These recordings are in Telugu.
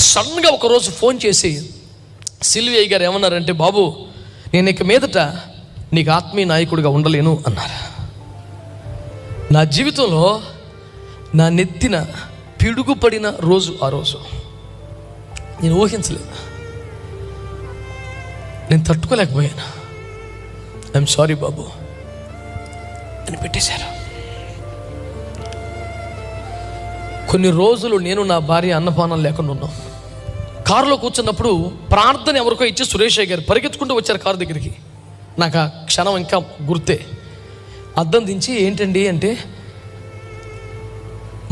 సడన్గా ఒకరోజు ఫోన్ చేసి సిల్వియయ్య గారు ఏమన్నారంటే బాబు నేను ఇక మీదట నీకు ఆత్మీయ నాయకుడిగా ఉండలేను అన్నారు. నా జీవితంలో నా నెత్తిన పిడుగుపడిన రోజు ఆ రోజు. నేను ఊహించలేదు. నేను తట్టుకోలేకపోయాను. ఐఎమ్ సారీ బాబు అని పెట్టేశారు. కొన్ని రోజులు నేను నా భార్య అన్నపానం లేకుండా ఉన్నాం. కారులో కూర్చున్నప్పుడు ప్రార్థన ఎవరికో ఇచ్చి సురేష్ అయ్య గారు పరిగెత్తుకుంటూ వచ్చారు కారు దగ్గరికి. నాకు ఆ క్షణం ఇంకా గుర్తే. అద్దం దించి ఏంటండి అంటే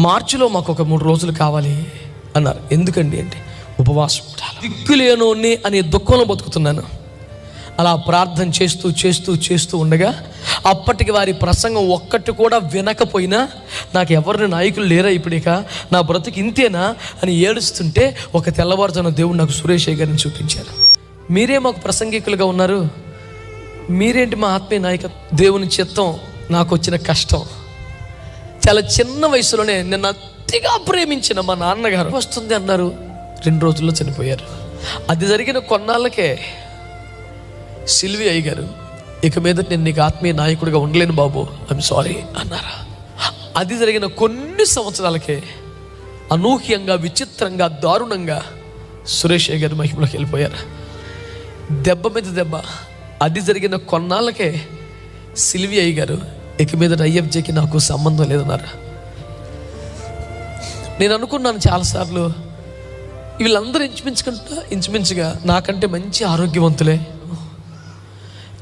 మార్చిలో మాకు ఒక మూడు రోజులు కావాలి అన్నారు. ఎందుకండి అంటే ఉపవాసం దిక్కులేనోని అనే దుఃఖంలో బతుకుతున్నాను. అలా ప్రార్థన చేస్తూ చేస్తూ చేస్తూ ఉండగా అప్పటికి వారి ప్రసంగం ఒక్కటి కూడా వినకపోయినా నాకు ఎవరిని నాయకులు లేరా ఇప్పుడిక నా బ్రతుకు ఇంతేనా అని ఏడుస్తుంటే ఒక తెల్లవారుజాన దేవుడు నాకు సురేష్ గారిని చూపించారు. మీరే మాకు ప్రసంగికులుగా ఉన్నారు. మీరేంటి మా ఆత్మీయ నాయక? దేవుని చిత్తం నాకు వచ్చిన కష్టం. చాలా చిన్న వయసులోనే నిన్న అతిగా ప్రేమించిన మా నాన్నగారు వస్తుంది అన్నారు. రెండు రోజుల్లో చనిపోయారు. అది జరిగిన కొన్నాళ్ళకే సిల్వి అయ్యారు ఇక మీద నేను నీకు ఆత్మీయ నాయకుడిగా ఉండలేను బాబు. ఐఎమ్ సారీ అన్నారా. అది జరిగిన కొన్ని సంవత్సరాలకే అనూహ్యంగా విచిత్రంగా దారుణంగా సురేష్ అయ్య గారు మహిమలోకి వెళ్ళిపోయారు. దెబ్బ మీద దెబ్బ అది జరిగిన కొన్నాళ్ళకే సిల్వి అయ్య గారు ఇక మీద ఐఎఫ్జేకి నాకు సంబంధం లేదన్నారు. నేను అనుకున్నాను చాలాసార్లు వీళ్ళందరూ ఇంచుమించుకుంటా ఇంచుమించుగా నాకంటే మంచి ఆరోగ్యవంతులే.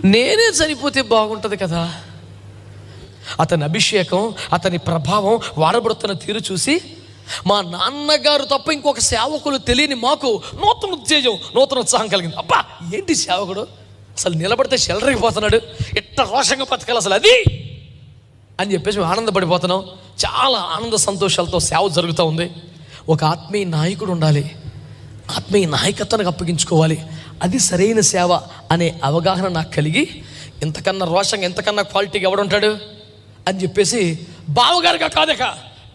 నేనే చనిపోతే బాగుంటుంది కదా. అతని అభిషేకం అతని ప్రభావం వాడబడుతున్న తీరు చూసి మా నాన్నగారు తప్ప ఇంకొక సేవకులు తెలియని మాకు నూతన ఉత్తేజం నూతన ఉత్సాహం కలిగింది. అబ్బా ఏంటి సేవకుడు? అసలు నిలబడితే షెల్లరైపోతున్నాడు ఎట్ట రోషంగా బతకాలి అసలు అది? అని చెప్పేసి మేము ఆనందపడిపోతున్నాం. చాలా ఆనంద సంతోషాలతో సేవ జరుగుతూ ఉంది. ఒక ఆత్మీయ నాయకుడు ఉండాలి. ఆత్మీయ నాయకత్వానికి అప్పగించుకోవాలి. అది సరైన సేవ అనే అవగాహన నాకు కలిగి ఇంతకన్నా రోషంగా ఇంతకన్నా క్వాలిటీగా ఎవడుంటాడు? అని చెప్పేసి బావగారుగా కాదక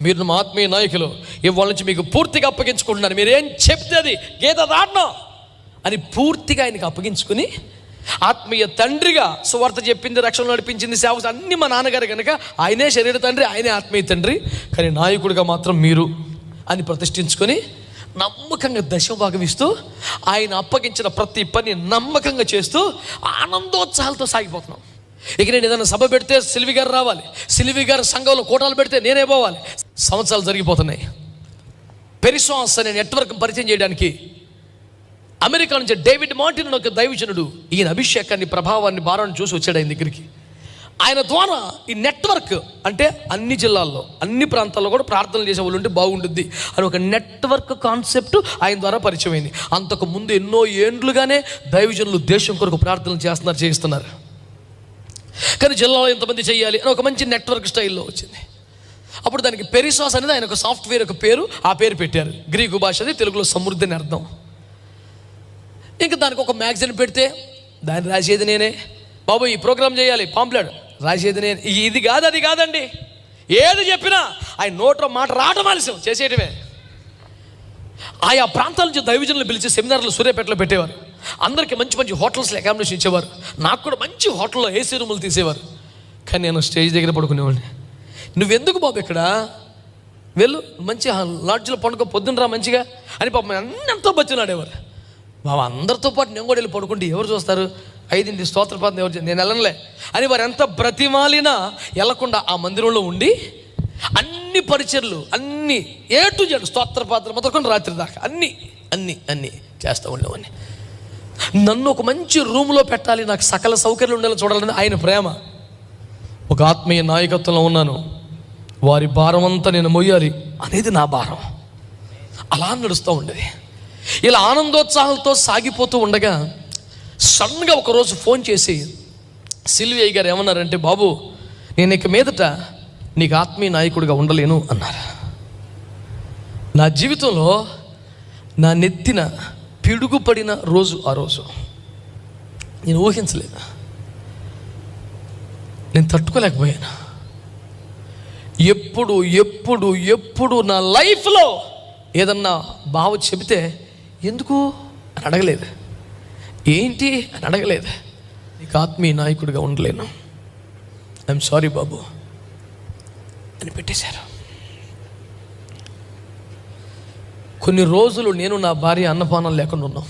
మీరు మా ఆత్మీయ నాయకులు ఇవాళ నుంచి మీకు పూర్తిగా అప్పగించుకుంటున్నాను మీరేం చెప్తే అది గీత దాటను అని పూర్తిగా ఆయనకి అప్పగించుకుని ఆత్మీయ తండ్రిగా సువార్త చెప్పింది రక్షణ నడిపించింది సేవ అన్ని మా నాన్నగారు కనుక ఆయనే శరీర తండ్రి ఆయనే ఆత్మీయ తండ్రి కానీ నాయకుడిగా మాత్రం మీరు అని ప్రతిష్ఠించుకొని నమ్మకంగా దశభాగం ఇస్తూ ఆయన అప్పగించిన ప్రతి పని నమ్మకంగా చేస్తూ ఆనందోత్సాహాలతో సాగిపోతున్నాం. ఇక నేను ఏదైనా సభ పెడితే సిలివి గారు రావాలి. సిలివి గారు సంఘంలో కోటాలు పెడితే నేనే పోవాలి. సంవత్సరాలు జరిగిపోతున్నాయి. పెరిసాన్స్ అనే నెట్వర్క్ పరిచయం చేయడానికి అమెరికా నుంచి డేవిడ్ మార్టిన్ ఒక దైవజనుడు ఈయన అభిషేకాన్ని ప్రభావాన్ని భారాన్ని చూసి వచ్చాడు ఆయన దగ్గరికి. ఆయన ద్వారా ఈ నెట్వర్క్ అంటే అన్ని జిల్లాల్లో అన్ని ప్రాంతాల్లో కూడా ప్రార్థనలు చేసే వాళ్ళు ఉంటే బాగుంటుంది అని ఒక నెట్వర్క్ కాన్సెప్ట్ ఆయన ద్వారా పరిచయం అయింది అంతకు ముందు ఎన్నో ఏండ్లుగానే దైవజనులు దేశం కొరకు ప్రార్థనలు చేస్తున్నారు చేయిస్తున్నారు. కానీ జిల్లాలో ఎంతమంది చేయాలి అని ఒక మంచి నెట్వర్క్ స్టైల్లో వచ్చింది. అప్పుడు దానికి పెరిసాస్ అనేది ఆయన ఒక సాఫ్ట్వేర్ ఒక పేరు ఆ పేరు పెట్టారు. గ్రీకు భాషది తెలుగులో సమృద్ధి అని అర్థం. ఇంకా దానికి ఒక మ్యాగజైన్ పెడితే దాన్ని రాసేది నేనే. బాబు ఈ ప్రోగ్రామ్ చేయాలి పాంప్లెట్. రాసేది నేను. ఇది కాదు అది కాదండి. ఏది చెప్పినా ఆయన నోట్లో మాట రావటం ఆలస్యం. చేసేయటమే. ఆయా ప్రాంతాల నుంచి దైవజనులు పిలిచి సెమినార్లు సూర్యాపేటలో పెట్టేవారు. అందరికీ మంచి మంచి హోటల్స్లో అకామిడేషన్ ఇచ్చేవారు. నాకు కూడా మంచి హోటల్లో ఏసీ రూములు తీసేవారు. కానీ నేను స్టేజ్ దగ్గర పడుకునేవాడిని. నువ్వెందుకు బాబు ఇక్కడ? వెళ్ళు మంచి లాడ్జ్లో పండుగ పొద్దున్న రా మంచిగా. అని పాపం అన్నంతో బతినాడేవారు బాబా అందరితో పాటు నేను కూడా వెళ్ళి పడుకుంటే ఎవరు చూస్తారు? ఐదింటి స్తోత్రపాదం ఎవరు నేను వెళ్ళనులే. అని వారు ఎంత బ్రతిమాలినా వెళ్ళకుండా ఆ మందిరంలో ఉండి అన్ని పరిచర్లు అన్ని ఏ టు జెడ్ స్తోత్రపాత్ర మొదలుకొని రాత్రి దాకా అన్ని అన్ని అన్ని చేస్తూ ఉండేవాడిని. నన్ను ఒక మంచి రూమ్లో పెట్టాలి నాకు సకల సౌకర్యాలు ఉండాలని చూడాలని ఆయన ప్రేమ. ఒక ఆత్మీయ నాయకత్వంలో ఉన్నాను. వారి భారం అంతా నేను మొయ్యాలి అనేది నా భారం. అలా నడుస్తూ ఉండేది. ఇలా ఆనందోత్సాహాలతో సాగిపోతూ ఉండగా సడన్గా ఒకరోజు ఫోన్ చేసి సిల్వి అయ్య గారు ఏమన్నారంటే బాబు నేను ఇక మీదట నీకు ఆత్మీయ నాయకుడిగా ఉండలేను అన్నారు. నా జీవితంలో నా నెత్తిన పిడుగుపడిన రోజు ఆ రోజు. నేను ఊహించలేదు. నేను తట్టుకోలేకపోయాను. ఎప్పుడు ఎప్పుడు ఎప్పుడు నా లైఫ్లో ఏదన్నా బావ చెబితే ఎందుకు అని అడగలేదు. ఏంటి అని అడగలేదు. నీకు ఆత్మీయ నాయకుడిగా ఉండలేను. ఐఎమ్ సారీ బాబు. అని పెట్టేశారు. కొన్ని రోజులు నేను నా భార్య అన్నపానం లేకుండా ఉన్నాం.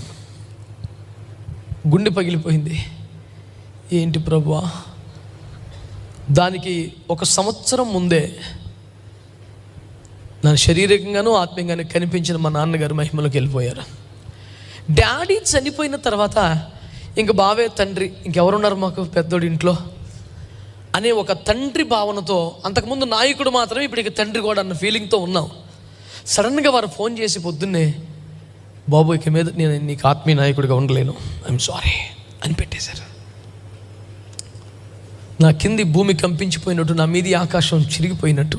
గుండె పగిలిపోయింది. ఏంటి ప్రభువా? దానికి ఒక సంవత్సరం ముందే నా శరీరకంగానూ ఆత్మీయంగానూ కనిపించిన మా నాన్నగారు మహిమలోకి వెళ్ళిపోయారు. డాడీ చనిపోయిన తర్వాత ఇంక బావే తండ్రి ఇంకెవరున్నారు మాకు పెద్దోడి ఇంట్లో? అనే ఒక తండ్రి భావనతో అంతకుముందు నాయకుడు మాత్రమే ఇప్పుడు ఇక తండ్రి కూడా అన్న ఫీలింగ్తో ఉన్నాం. సడన్గా వారు ఫోన్ చేసి పొద్దున్నే బాబు ఇక మీద నేను నీకు ఆత్మీయ నాయకుడిగా ఉండలేను. ఐఎమ్ సారీ అని పెట్టేశారు. నా కింది భూమి కంపించిపోయినట్టు నా మీది ఆకాశం చిరిగిపోయినట్టు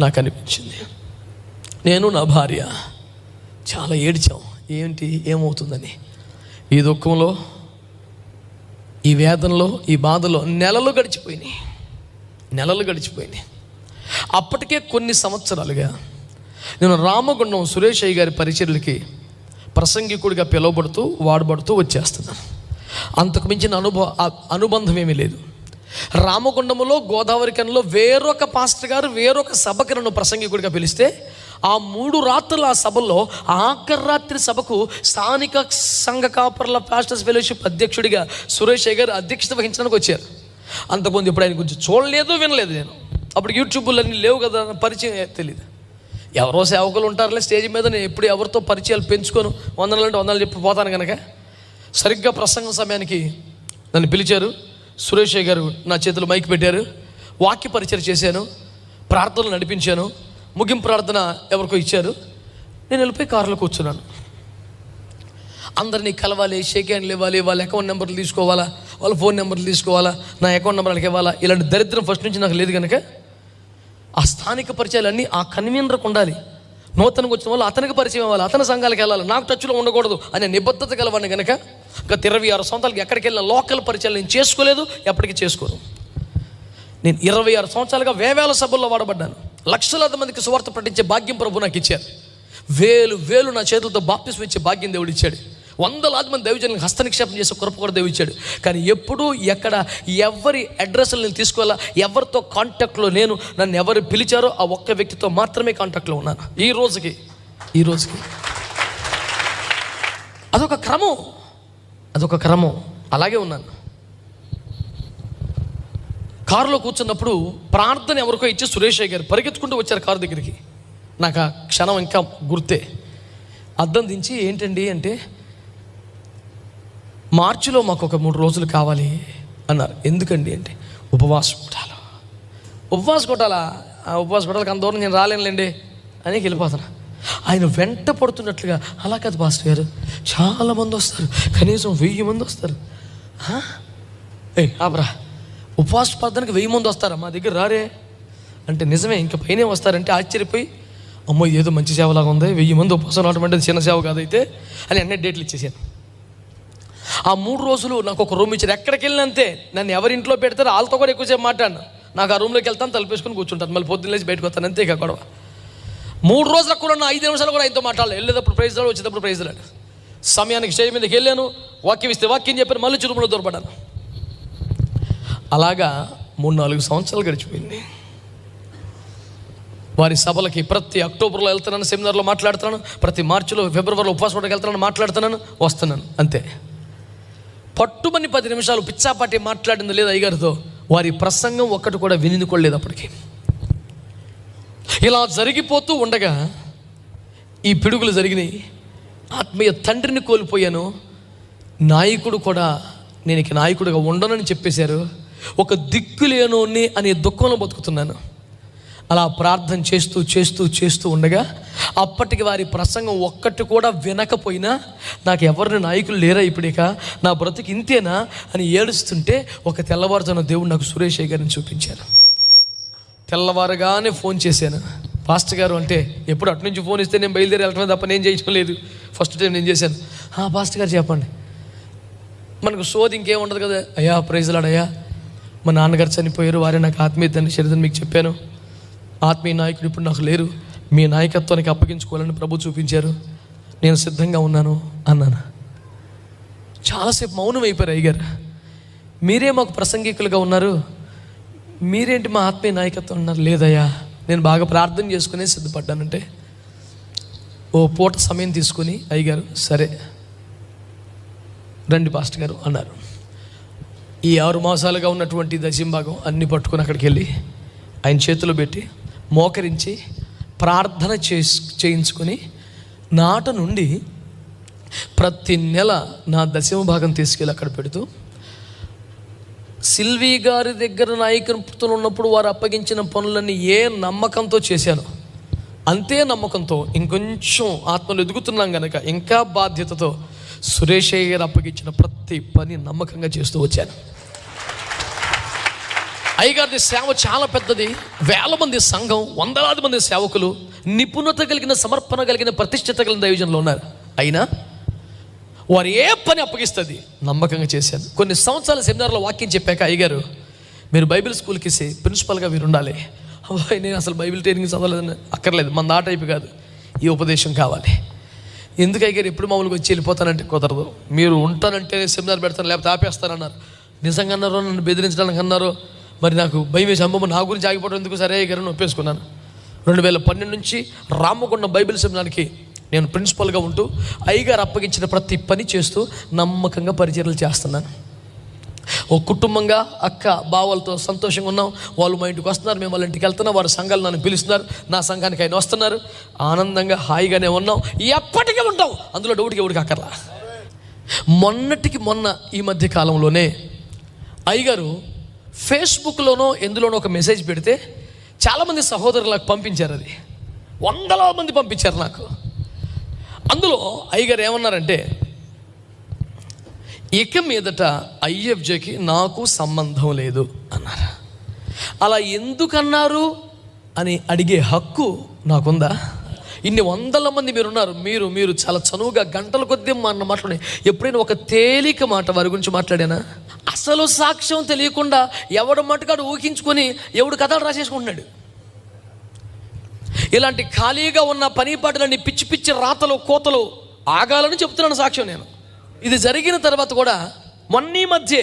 నాకు అనిపించింది. నేను నా భార్య చాలా ఏడ్చాం. ఏంటి? ఏమవుతుందని? ఈ దుఃఖంలో ఈ వేదనలో ఈ బాధలో నెలలు గడిచిపోయినాయి. నెలలు గడిచిపోయినాయి. అప్పటికే కొన్ని సంవత్సరాలుగా నేను రామగుండం సురేష్ అయ్య గారి పరిచర్లకి ప్రసంగికుడిగా పిలువబడుతూ వాడబడుతూ వచ్చేస్తున్నాను. అంతకు మించిన అనుభవ అనుబంధం ఏమీ లేదు. రామగుండములో గోదావరి కనులో వేరొక పాస్టర్ గారు వేరొక సభకి నన్ను ప్రసంగికుడిగా పిలిస్తే ఆ మూడు రాత్రుల ఆ సభల్లో ఆఖరి రాత్రి సభకు స్థానిక సంఘ కాపర్ల పాస్టర్స్ ఫెలోషిప్ అధ్యక్షుడిగా సురేష్ గారు అధ్యక్షత వహించడానికి వచ్చారు. అంతకుముందు ఇప్పుడు ఆయన గురించి చూడలేదు వినలేదు నేను. అప్పుడు యూట్యూబ్లు అన్నీ లేవు కదా పరిచయం తెలియదు ఎవరో సేవకులు ఉంటారులే స్టేజ్ మీద నేను ఎప్పుడు ఎవరితో పరిచయాలు పెంచుకోను. వందలు అంటే వందలు చెప్పి పోతాను కనుక సరిగ్గా ప్రసంగం సమయానికి నన్ను పిలిచారు. సురేష్ అయ్య గారు నా చేతిలో మైక్ పెట్టారు. వాక్య పరిచయం చేశాను. ప్రార్థనలు నడిపించాను. ముగింపు ప్రార్థన ఎవరికో ఇచ్చారు. నేను వెళ్ళిపోయి కారులో కూర్చున్నాను. అందరినీ కలవాలి షేక్ హ్యాండ్లు ఇవ్వాలి వాళ్ళ అకౌంట్ నెంబర్లు తీసుకోవాలా వాళ్ళ ఫోన్ నెంబర్లు తీసుకోవాలా నా అకౌంట్ నెంబర్ వాళ్ళకి ఇవ్వాలా ఇలాంటి దరిద్రం ఫస్ట్ నుంచి నాకు లేదు కనుక ఆ స్థానిక పరిచయాలన్నీ ఆ కన్వీనర్కు ఉండాలి. నూతనకు వచ్చిన వాళ్ళు అతనికి పరిచయం అవ్వాలి అతని సంఘాలకు వెళ్ళాలి నాకు టచ్లో ఉండకూడదు అనే నిబద్ధత గలవాడిని కనుక గత ఇరవై ఆరు సంవత్సరాలకి ఎక్కడికి వెళ్ళిన లోకల్ పరిచయాలు నేను చేసుకోలేదు ఎప్పటికీ చేసుకోను. నేను ఇరవై ఆరు సంవత్సరాలుగా వేవేల సభల్లో వాడబడ్డాను. లక్షలాది మందికి సువార్త ప్రకటించే భాగ్యం ప్రభు నాకు ఇచ్చారు. వేలు వేలు నా చేతులతో బాప్తిస్మ ఇచ్చే భాగ్యం దేవుడు ఇచ్చాడు. వందలాది మంది దైవజనులకు హస్తనిక్షేపం చేసే కృప కూడా దేవుడు ఇచ్చాడు. కానీ ఎప్పుడూ ఎక్కడ ఎవరి అడ్రస్లు నేను తీసుకోవాలా ఎవరితో కాంటాక్ట్లో నేను నన్ను ఎవరు పిలిచారో ఆ ఒక్క వ్యక్తితో మాత్రమే కాంటాక్ట్లో ఉన్నాను. ఈ రోజుకి ఈ రోజుకి. అదొక క్రమం అదొక క్రమం. అలాగే ఉన్నాను. కారులో కూర్చున్నప్పుడు ప్రార్థన ఎవరికో ఇచ్చి సురేష్ అయ్య గారు పరిగెత్తుకుంటూ వచ్చారు కారు దగ్గరికి. నాకు ఆ క్షణం ఇంకా గుర్తే. అద్దం దించి ఏంటండి అంటే మార్చిలో మాకు ఒక మూడు రోజులు కావాలి అన్నారు. ఎందుకండి అంటే ఉపవాసం కొట్టాలి ఉపవాస కొట్టాలా ఆ ఉపవాస కొట్టాలి అంత దూరం నేను రాలేనులేండి అని వెళ్ళిపోతున్నా. ఆయన వెంట పడుతున్నట్లుగా అలా కాదు పాస్టర్ గారు చాలా మంది వస్తారు. కనీసం వెయ్యి మంది వస్తారు. ఏ ఏయ్ ఆపరా. ఉపవాస ప్రార్థనకి వెయ్యి మంది వస్తారా? మా దగ్గర రారే. అంటే నిజమే ఇంకా పైనే వస్తారంటే ఆశ్చర్యపోయి అమ్మో ఏదో మంచి సేవలాగా ఉంది వెయ్యి మంది ఉపవాసం రావడం అంటే చిన్న సేవ కాదైతే అని అన్నీ డేట్లు ఇచ్చేసాను ఆ మూడు రోజులు నాకు ఒక రూమ్ ఇచ్చారు. ఎక్కడికి వెళ్ళినంతే నన్ను ఎవరింట్లో పెడతారో వాళ్ళతో కూడా ఎక్కువసేపు మాట్లాడినా. నాకు ఆ రూమ్లోకి వెళ్తాను తలపేసుకొని కూర్చుంటాను. మళ్ళీ పొద్దున్న లేచి బయటకు వస్తాను. అంతే ఇక గొడవ. మూడు రోజులకు కూడా నా ఐదు నిమిషాలు కూడా ఆయనతో మాట్లాడలేదు వెళ్ళేటప్పుడు ప్రైజ్ రాడు వచ్చేటప్పుడు ప్రైజ్ రాడు సమయానికి స్టేజ్ మీదకి వెళ్ళాను. వాక్యం ఇస్తే వాక్యం చెప్పాను. మళ్ళీ చురుములో దొరపడాను అలాగా మూడు నాలుగు సంవత్సరాలు గడిచిపోయింది. వారి సభలకి ప్రతి అక్టోబర్లో వెళ్తున్నాను సెమినార్లో మాట్లాడుతున్నాను ప్రతి మార్చిలో ఫిబ్రవరిలో ఉపవాసం వెళ్తున్నాను మాట్లాడుతున్నాను వస్తున్నాను అంతే. పట్టుమని పది నిమిషాలు పిచ్చాపాటి మాట్లాడింది లేదు అయ్యగారితో? వారి ప్రసంగం ఒక్కటి కూడా వినిందుకోలేదు అప్పటికి. ఇలా జరిగిపోతూ ఉండగా ఈ పిడుగులు జరిగినాయి. ఆత్మీయ తండ్రిని కోల్పోయాను. నాయకుడు కూడా నేను ఇక నాయకుడిగా ఉండనని చెప్పేశారు. ఒక దిక్కులేనోని అనే దుఃఖంలో బతుకుతున్నాను. అలా ప్రార్థన చేస్తూ చేస్తూ చేస్తూ ఉండగా అప్పటికి వారి ప్రసంగం ఒక్కటి కూడా వినకపోయినా నాకు ఎవరిని నాయకులు లేరా ఇప్పుడిక? నా బ్రతుకు ఇంతేనా అని ఏడుస్తుంటే ఒక తెల్లవారుజాన దేవుడు నాకు సురేష్ గారిని చూపించారు. తెల్లవారుగానే ఫోన్ చేశాను. పాస్టర్ గారు అంటే ఎప్పుడు అటు నుంచి ఫోన్ ఇస్తే నేను బయలుదేరి వెళ్ళటమే తప్ప నేను చేయటం లేదు. ఫస్ట్ టైం నేను చేశాను. "ఆ, పాస్టర్ గారు చెప్పండి. మనకు సోది ఇంకేం ఉండదు కదా. అయ్యా ప్రైజ్లాడయ్యా మా నాన్నగారు చనిపోయారు. వారే నాకు ఆత్మీయ తండ్రి శరీరం మీకు చెప్పాను. ఆత్మీయ నాయకుడు ఇప్పుడు నాకు లేరు. మీ నాయకత్వానికి అప్పగించుకోవాలని ప్రభు చూపించారు. నేను సిద్ధంగా ఉన్నాను అన్నాను. చాలాసేపు మౌనం అయిపోయారు అయ్యగారు. మీరే మాకు ప్రసంగికులుగా ఉన్నారు. మీరేంటి మా ఆత్మీయ నాయకత్వం ఉన్నారు లేదయ్యా నేను బాగా ప్రార్థన చేసుకునే సిద్ధపడ్డానంటే. ఓ పూట సమయం తీసుకుని అయ్యగారు సరే. రండి పాస్టర్ గారు అన్నారు. ఈ ఆరు మాసాలుగా ఉన్నటువంటి దశంభాగం అన్ని పట్టుకొని అక్కడికి వెళ్ళి ఆయన చేతిలో పెట్టి మోకరించి ప్రార్థన చేసు చేయించుకొని నాట నుండి ప్రతి నెల నా దశమ భాగం తీసుకెళ్ళి అక్కడ పెడుతూ సిల్వీ గారి దగ్గర నాయకత్వం ఉన్నప్పుడు వారు అప్పగించిన పనులన్నీ ఏ నమ్మకంతో చేశాను. అంతే నమ్మకంతో ఇంకొంచెం ఆత్మలు ఎదుగుతున్నాం గనక ఇంకా బాధ్యతతో సురేష్ అయ్య గారు అప్పగించిన ప్రతి పని నమ్మకంగా చేస్తూ వచ్చాను. అయ్యగారిది సేవ చాలా పెద్దది. వేల మంది సంఘం వందలాది మంది సేవకులు నిపుణత కలిగిన సమర్పణ కలిగిన ప్రతిష్టత కలిగిన దైవజనులు ఉన్నారు. అయినా వారు ఏ పని అప్పగిస్తుంది? నమ్మకంగా చేశాను కొన్ని సంవత్సరాల సెమినార్లో వాక్యం చెప్పాక అయ్యగారు మీరు బైబిల్ స్కూల్కి ఇస్తే ప్రిన్సిపల్గా మీరు ఉండాలి. అబ్బాయి నేను అసలు బైబిల్ ట్రైనింగ్ చదవలేదని అక్కర్లేదు. మన ఆ టైపు కాదు. ఈ ఉపదేశం కావాలి. ఎందుకు అయ్యగారు ఎప్పుడు మామూలుగా వచ్చి వెళ్ళిపోతానంటే కుదరదు. మీరు ఉంటానంటే సెమినార్ పెడతాను లేకపోతే ఆపేస్తానన్నారు. నిజంగా అన్నారో నన్ను బెదిరించడానికి అన్నారో మరి నాకు భయం వేసి అమ్మమ్మ నా గురించి ఆగిపోవడం ఎందుకు? సరే అయ్యగారు ఒప్పేసుకున్నాను. రెండు వేల పన్నెండు నుంచి రామకొండ బైబిల్ సెమినార్కి నేను ప్రిన్సిపల్గా ఉంటూ అయ్యగారు అప్పగించిన ప్రతి పని చేస్తూ నమ్మకంగా పరిచర్యలు చేస్తున్నాను. ఓ కుటుంబంగా అక్క బావలతో సంతోషంగా ఉన్నాం. వాళ్ళు మా ఇంటికి వస్తున్నారు మేము వాళ్ళ ఇంటికి వెళ్తున్నాం. వారి సంఘాలు నన్ను పిలుస్తున్నారు. నా సంఘానికి ఆయన వస్తున్నారు. ఆనందంగా హాయిగానే ఉన్నాం. ఎప్పటికీ ఉంటాం. అందులో డౌట్కి ఎవరికి అక్కర్లా మొన్నటికి మొన్న ఈ మధ్య కాలంలోనే అయ్యగారు ఫేస్బుక్లోనో ఎందులోనో ఒక మెసేజ్ పెడితే చాలామంది సహోదరులు నాకు పంపించారు అది. వందల మంది పంపించారు నాకు. అందులో అయ్యగారు ఏమన్నారంటే ఇక మీదట ఐఎఫ్జేకి నాకు సంబంధం లేదు అన్నారు. అలా ఎందుకన్నారు? అని అడిగే హక్కు నాకుందా? ఇన్ని వందల మంది మీరు ఉన్నారు మీరు మీరు చాలా చనువుగా గంటల కొద్దీ అన్న మాట్లాడే ఎప్పుడైనా ఒక తేలిక మాట వారి గురించి మాట్లాడానా? అసలు సాక్ష్యం తెలియకుండా ఎవడు మటుకాడు ఊహించుకొని ఎవడు కథలు రాసేసుకుంటున్నాడు. ఇలాంటి ఖాళీగా ఉన్న పని పాటలన్నీ పిచ్చి పిచ్చి రాతలు కోతలు ఆగాలని చెప్తున్నాను సాక్ష్యం నేను. ఇది జరిగిన తర్వాత కూడా మొన్నీ మధ్య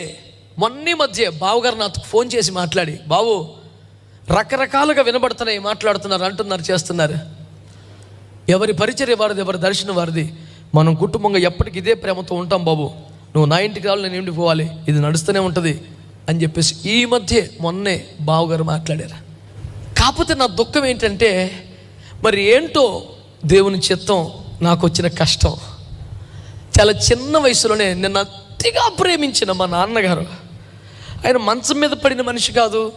మొన్నీ మధ్య బావగారు నాకు ఫోన్ చేసి మాట్లాడి బావు రకరకాలుగా వినబడుతున్నాయి మాట్లాడుతున్నారు అంటున్నారు చేస్తున్నారు. ఎవరి పరిచర్య వారిది ఎవరి దర్శనం వారిది మనం కుటుంబంగా ఎప్పటికి ఇదే ప్రేమతో ఉంటాం బాబు. నువ్వు నా ఇంటికి రావాలి నేను ఇంటికి పోవాలి ఇది నడుస్తూనే ఉంటుంది అని చెప్పేసి ఈ మధ్య మొన్నే బావగారు మాట్లాడారు. కాకపోతే నా దుఃఖం ఏంటంటే మరి ఏంటో దేవుని చిత్తం నాకు వచ్చిన కష్టం. చాలా చిన్న వయసులోనే నిన్న అతిగా ప్రేమించిన మా నాన్నగారు. ఆయన మంచం మీద పడిన మనిషి కాదు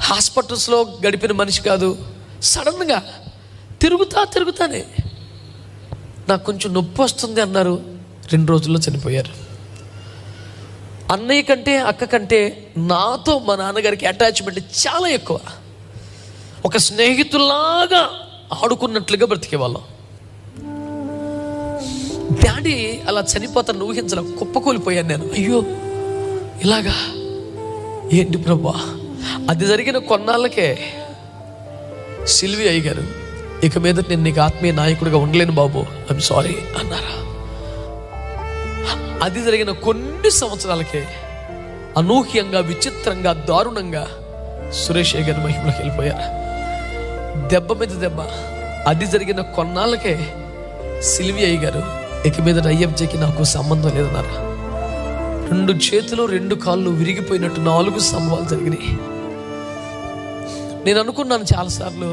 హాస్పిటల్స్లో గడిపిన మనిషి కాదు సడన్గా తిరుగుతా తిరుగుతానే నాకు కొంచెం నొప్పి వస్తుంది అన్నారు. రెండు రోజుల్లో చనిపోయారు. అన్నయ్య కంటే అక్క కంటే నాతో మా నాన్నగారికి అటాచ్మెంట్ చాలా ఎక్కువ. ఒక స్నేహితుల్లాగా ఆడుకున్నట్లుగా బ్రతికేవాళ్ళం. డాడీ అలా చనిపోతాను ఊహించడం కుప్పకూలిపోయాను నేను. అయ్యో ఇలాగా? ఏంటి ప్రభా? అది జరిగిన కొన్నాళ్ళకే సిల్వి అయ్యారు ఇక మీద నేను నీకు ఆత్మీయ నాయకుడిగా ఉండలేను బాబు. ఐఎమ్ సారీ అన్నారా? అది జరిగిన కొన్ని సంవత్సరాలకే అనూహ్యంగా విచిత్రంగా దారుణంగా సురేష్ గారి మహిమలోకి వెళ్ళిపోయారు. దెబ్బ మీద దెబ్బ అది జరిగిన కొన్నాళ్ళకే సిల్వియయ్య గారు ఇక మీద ఐఎఫ్జేకి నాకు సంబంధం లేదన్నారు. రెండు చేతులు రెండు కాళ్ళు విరిగిపోయినట్టు నాలుగు సంభవాలు జరిగినాయి. నేను అనుకున్నాను చాలాసార్లు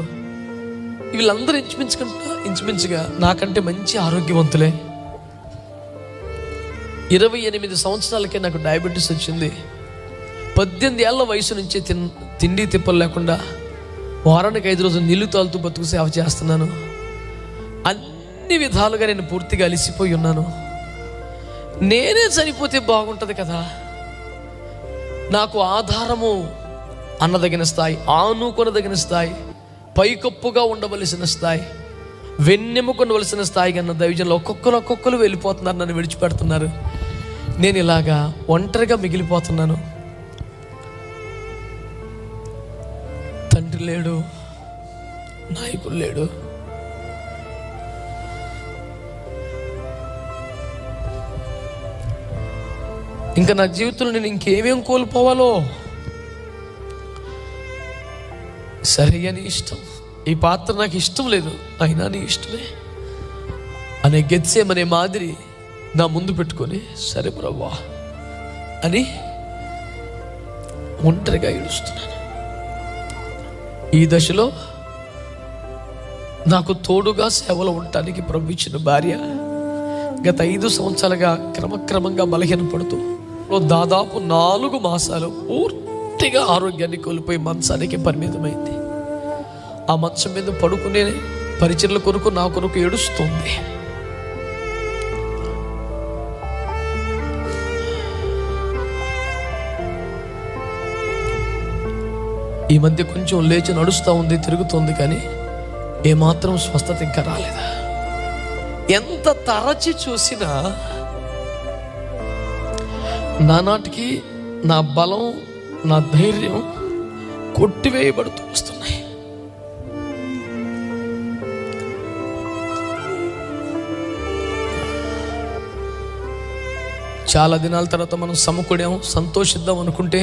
వీళ్ళందరూ ఇంచుమించుకుంటా ఇంచుమించుగా నాకంటే మంచి ఆరోగ్యవంతులే. ఇరవై ఎనిమిది సంవత్సరాలకే నాకు డయాబెటీస్ వచ్చింది. పద్దెనిమిది ఏళ్ళ వయసు నుంచి తిన్ తిండి తిప్పలు లేకుండా వారానికి ఐదు రోజులు నీళ్ళు తాలుతూ బతుకు సేవ చేస్తున్నాను. అన్ని విధాలుగా నేను పూర్తిగా అలిసిపోయి ఉన్నాను. నేనే చనిపోతే బాగుంటుంది కదా. నాకు ఆధారము అన్నదగిన స్థాయి ఆనుకొనదగిన స్థాయి పైకప్పుగా ఉండవలసిన స్థాయి వెన్నెముకొనవలసిన స్థాయి అన్న దైవజన్లు ఒక్కొక్కరు ఒక్కొక్కరు వెళ్ళిపోతున్నారు నన్ను విడిచిపెడుతున్నారు. నేను ఇలాగా ఒంటరిగా మిగిలిపోతున్నాను. తండ్రి లేడు నాయకుడు లేడు. ఇంకా నా జీవితంలో నేను ఇంకేమేం కోల్పోవాలో? సరే అని ఇష్టం. ఈ పాత్ర నాకు ఇష్టం లేదు అయినా నీ ఇష్టమే. అనే గెత్సేమనే మాదిరి నా ముందు పెట్టుకొని సరే ప్రభా అని ఒంటరిగా ఏడుస్తున్నాను. ఈ దశలో నాకు తోడుగా సేవలో ఉండటానికి ప్రభు ఇచ్చిన భార్య గత ఐదు సంవత్సరాలుగా క్రమక్రమంగా బలహీనపడుతూ పడుతూ దాదాపు నాలుగు మాసాలు పూర్తిగా ఆరోగ్యాన్ని కోల్పోయి మంచానికి పరిమితమైంది. ఆ మంచం మీద పడుకునే పరిచర్ల కొరకు నా కొరకు ఏడుస్తుంది. ఈ మధ్య కొంచెం లేచి నడుస్తూ ఉంది తిరుగుతోంది కానీ ఏమాత్రం స్వస్థత ఇంకా రాలేదా? ఎంత తరచి చూసినా నానాటికి నా బలం నా ధైర్యం కొట్టివేయబడుతూ వస్తున్నాయి. చాలా దినాల తర్వాత మనం సమకూడాం సంతోషిద్దాం అనుకుంటే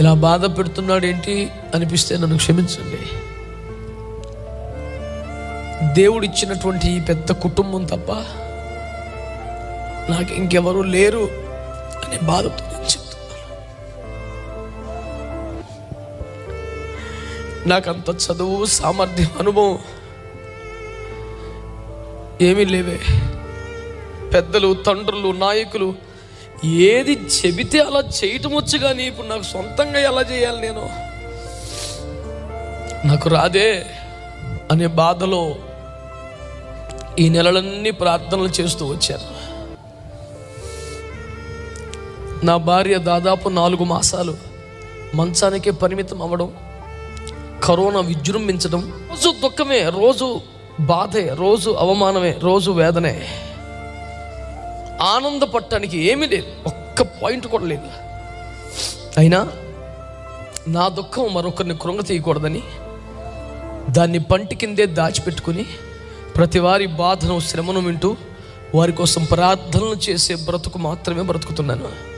ఇలా బాధ పెడుతున్నాడు ఏంటి అనిపిస్తే నన్ను క్షమించండి. దేవుడిచ్చినటువంటి ఈ పెద్ద కుటుంబం తప్ప నాకు ఇంకెవరు లేరు అనే బాధతో నేను చెప్తున్నాను. నాకంత చదువు సామర్థ్యం అనుభవం ఏమీ లేవే. పెద్దలు తండ్రులు నాయకులు ఏది చెబితే అలా చేయటం వచ్చు కానీ ఇప్పుడు నాకు సొంతంగా ఎలా చేయాలి నేను? నాకు రాదే అనే బాధలో ఈ నెలలన్నీ ప్రార్థనలు చేస్తూ వచ్చాను. నా భార్య దాదాపు నాలుగు మాసాలు మంచానికే పరిమితం అవ్వడం కరోనా విజృంభించడం రోజు దుఃఖమే రోజు బాధే రోజు అవమానమే రోజు వేదనే. ఆనందపడటానికి ఏమీ లేదు. ఒక్క పాయింట్ కూడా లేదు. అయినా నా దుఃఖం మరొకరిని కృంగ తీయకూడదని దాన్ని పంటి కిందే దాచిపెట్టుకుని ప్రతి వారి బాధను శ్రమను వింటూ వారి కోసం ప్రార్థనలు చేసే బ్రతుకు మాత్రమే బ్రతుకుతున్నాను.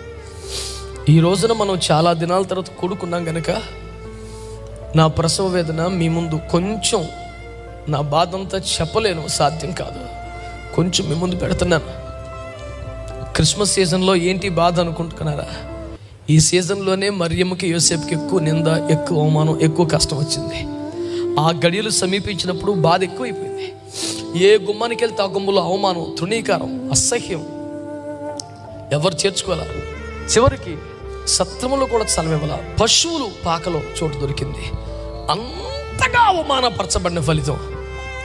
ఈ రోజున మనం చాలా దినాల తర్వాత కూడుకున్నాం గనక నా ప్రసవ వేదన మీ ముందు కొంచెం నా బాధ అంతా చెప్పలేను సాధ్యం కాదు. కొంచెం మీ ముందు పెడుతున్నాను. క్రిస్మస్ సీజన్లో ఏంటి బాధ అనుకుంటున్నారా? ఈ సీజన్లోనే మరియమ్మకి యోసేపుకి ఎక్కువ నింద ఎక్కువ అవమానం ఎక్కువ కష్టం వచ్చింది. ఆ గడియలు సమీపించినప్పుడు బాధ ఎక్కువైపోయింది. ఏ గుమ్మానికి వెళ్తే ఆ గుమ్మలో అవమానం తృణీకారం అసహ్యం ఎవరు చేర్చుకోవాలా? చివరికి సత్రములు కూడా చలవివ్వాల? పశువులు పాకలో చోటు దొరికింది. అంతగా అవమానపరచబడిన ఫలితం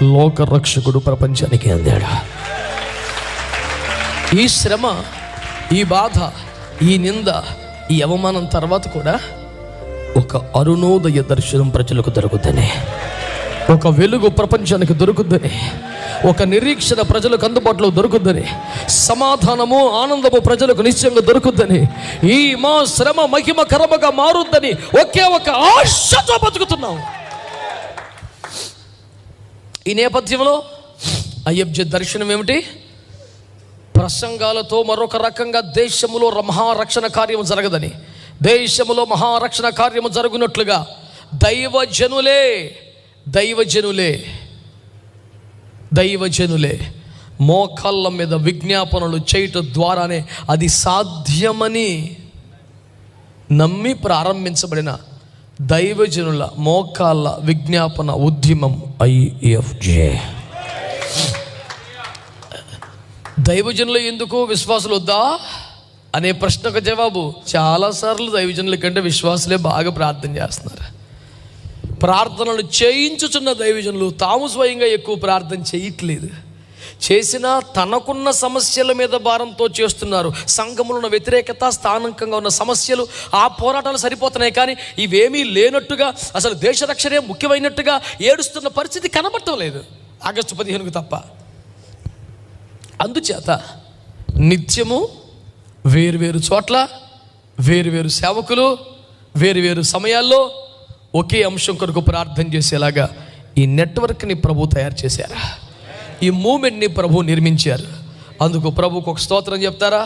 లోక రక్షకుడు ప్రపంచానికి అందాడు. ఈ శ్రమ ఈ బాధ ఈ నింద ఈ అవమానం తర్వాత కూడా ఒక అరుణోదయ దర్శనం ప్రజలకు దొరుకుతుంది. ఒక వెలుగు ప్రపంచానికి దొరుకుద్దని ఒక నిరీక్షణ ప్రజలకు అందుబాటులో దొరుకుద్దని సమాధానము ఆనందము ప్రజలకు నిశ్చయంగా దొరుకుద్దని ఈ మా శ్రమ మహిమకరముగా మారుద్దని ఒకే ఒక ఆశతో బతుకుతున్నాం. ఈ నేపథ్యంలో అయ్యబ్జ దర్శనం ఏమిటి ప్రసంగాలతో మరొక రకంగా దేశములో మహారక్షణ కార్యము జరగదని దేశములో మహారక్షణ కార్యము జరుగునట్లుగా దైవజనులే దైవజనులే దైవజనులే మోకాళ్ళ మీద విజ్ఞాపనలు చేయటం ద్వారానే అది సాధ్యమని నమ్మి ప్రారంభించబడిన దైవజనుల మోకాళ్ళ విజ్ఞాపన ఉద్యమం ఐఎఫ్జే దైవజనులు ఎందుకు విశ్వాసులు వద్దా? అనే ప్రశ్నకు జవాబు చాలాసార్లు దైవజనుల కంటే విశ్వాసులే బాగా ప్రార్థన చేస్తున్నారు. ప్రార్థనలు చేయించుచున్న దైవజనులు తాము స్వయంగా ఎక్కువ ప్రార్థన చేయట్లేదు. చేసినా తనకున్న సమస్యల మీద భారంతో చేస్తున్నారు. సంఘములో ఉన్న వ్యతిరేకత స్థానికంగా ఉన్న సమస్యలు ఆ పోరాటాలు సరిపోతున్నాయి కానీ ఇవేమీ లేనట్టుగా అసలు దేశ రక్షణే ముఖ్యమైనట్టుగా ఏడుస్తున్న పరిస్థితి కనబడటం లేదు. ఆగస్టు పదిహేనుకు తప్ప. అందుచేత నిత్యము వేరువేరు చోట్ల వేరువేరు సేవకులు వేరువేరు సమయాల్లో ఒకే అంశం కొరకు ప్రార్థన చేసేలాగా ఈ నెట్వర్క్ని ప్రభు తయారు చేశారు. ఈ మూమెంట్ని ప్రభు నిర్మించారు. అందుకు ప్రభుకు ఒక స్తోత్రం చెప్తారా?